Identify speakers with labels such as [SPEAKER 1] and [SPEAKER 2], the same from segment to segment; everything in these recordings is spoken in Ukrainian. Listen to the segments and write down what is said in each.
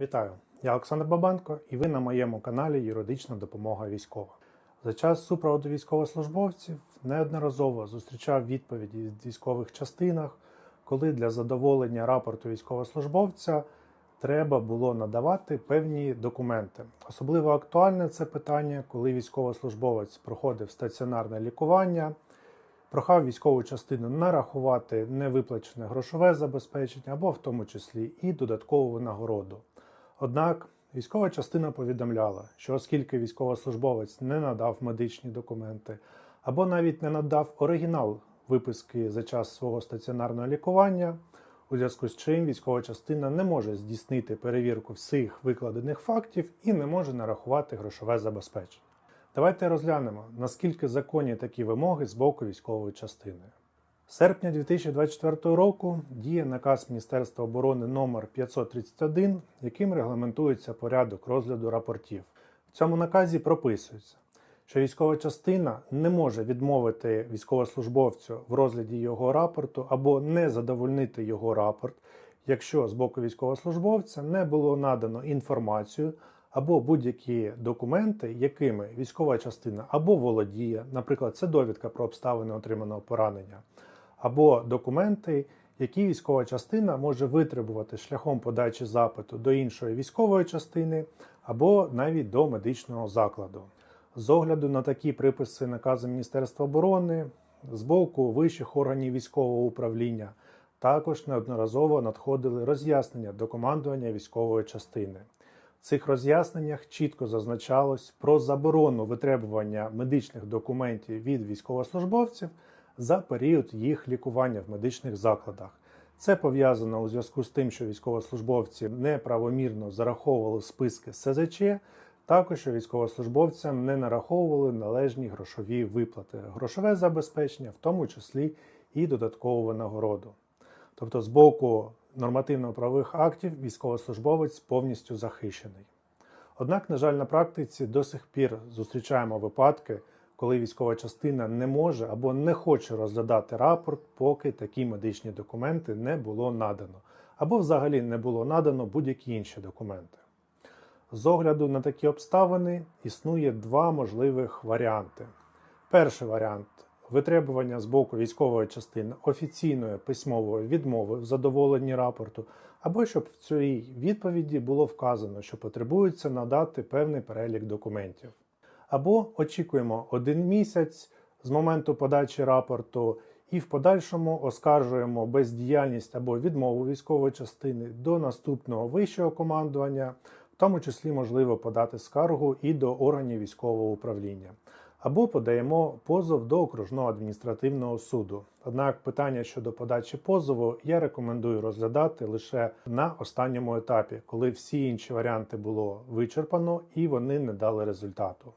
[SPEAKER 1] Вітаю! Я Олександр Бабанко і ви на моєму каналі Юридична допомога військова. За час супроводу військовослужбовців неодноразово зустрічав відповіді з військових частинах, коли для задоволення рапорту військовослужбовця треба було надавати певні документи. Особливо актуальне це питання, коли військовослужбовець проходив стаціонарне лікування, прохав військову частину нарахувати невиплачене грошове забезпечення або в тому числі і додаткову винагороду. Однак військова частина повідомляла, що оскільки військовослужбовець не надав медичні документи або навіть не надав оригінал виписки за час свого стаціонарного лікування, у зв'язку з чим військова частина не може здійснити перевірку всіх викладених фактів і не може нарахувати грошове забезпечення. Давайте розглянемо, наскільки законні такі вимоги з боку військової частини. Серпня 2024 року діє наказ Міністерства оборони номер 531, яким регламентується порядок розгляду рапортів. В цьому наказі прописується, що військова частина не може відмовити військовослужбовцю в розгляді його рапорту або не задовольнити його рапорт, якщо з боку військовослужбовця не було надано інформацію або будь-які документи, якими військова частина або володіє, наприклад, це довідка про обставини отриманого поранення, або документи, які військова частина може витребувати шляхом подачі запиту до іншої військової частини або навіть до медичного закладу. З огляду на такі приписи наказу Міністерства оборони, з боку вищих органів військового управління, також неодноразово надходили роз'яснення до командування військової частини. В цих роз'ясненнях чітко зазначалось про заборону витребування медичних документів від військовослужбовців за період їх лікування в медичних закладах. Це пов'язано у зв'язку з тим, що військовослужбовці неправомірно зараховували списки СЗЧ, також що військовослужбовцям не нараховували належні грошові виплати, грошове забезпечення, в тому числі і додаткову винагороду. Тобто, з боку нормативно-правових актів військовослужбовець повністю захищений. Однак, на жаль, на практиці до сих пір зустрічаємо випадки, коли військова частина не може або не хоче розглядати рапорт, поки такі медичні документи не було надано, або взагалі не було надано будь-які інші документи. З огляду на такі обставини існує два можливих варіанти. Перший варіант витребування з боку військової частини офіційної письмової відмови в задоволенні рапорту, або щоб в цій відповіді було вказано, що потребується надати певний перелік документів. Або очікуємо один місяць з моменту подачі рапорту і в подальшому оскаржуємо бездіяльність або відмову військової частини до наступного вищого командування, в тому числі можливо подати скаргу і до органів військового управління або подаємо позов до окружного адміністративного суду. Однак питання щодо подачі позову я рекомендую розглядати лише на останньому етапі, коли всі інші варіанти було вичерпано і вони не дали результату.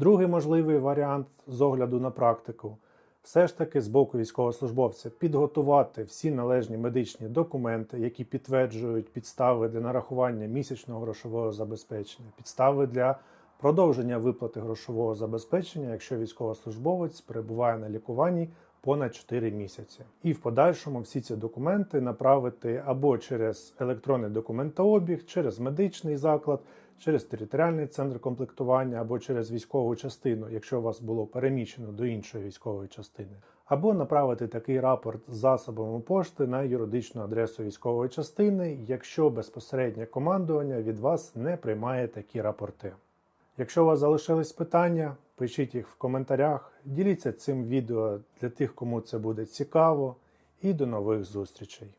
[SPEAKER 1] Другий можливий варіант з огляду на практику. Все ж таки з боку військовослужбовця підготувати всі належні медичні документи, які підтверджують підстави для нарахування місячного грошового забезпечення, підстави для продовження виплати грошового забезпечення, якщо військовослужбовець перебуває на лікуванні понад 4 місяці. І в подальшому всі ці документи направити або через електронний документообіг, через медичний заклад, через територіальний центр комплектування або через військову частину, якщо вас було переміщено до іншої військової частини. Або направити такий рапорт з засобами пошти на юридичну адресу військової частини, якщо безпосереднє командування від вас не приймає такі рапорти. Якщо у вас залишились питання, пишіть їх в коментарях, діліться цим відео для тих, кому це буде цікаво, і до нових зустрічей.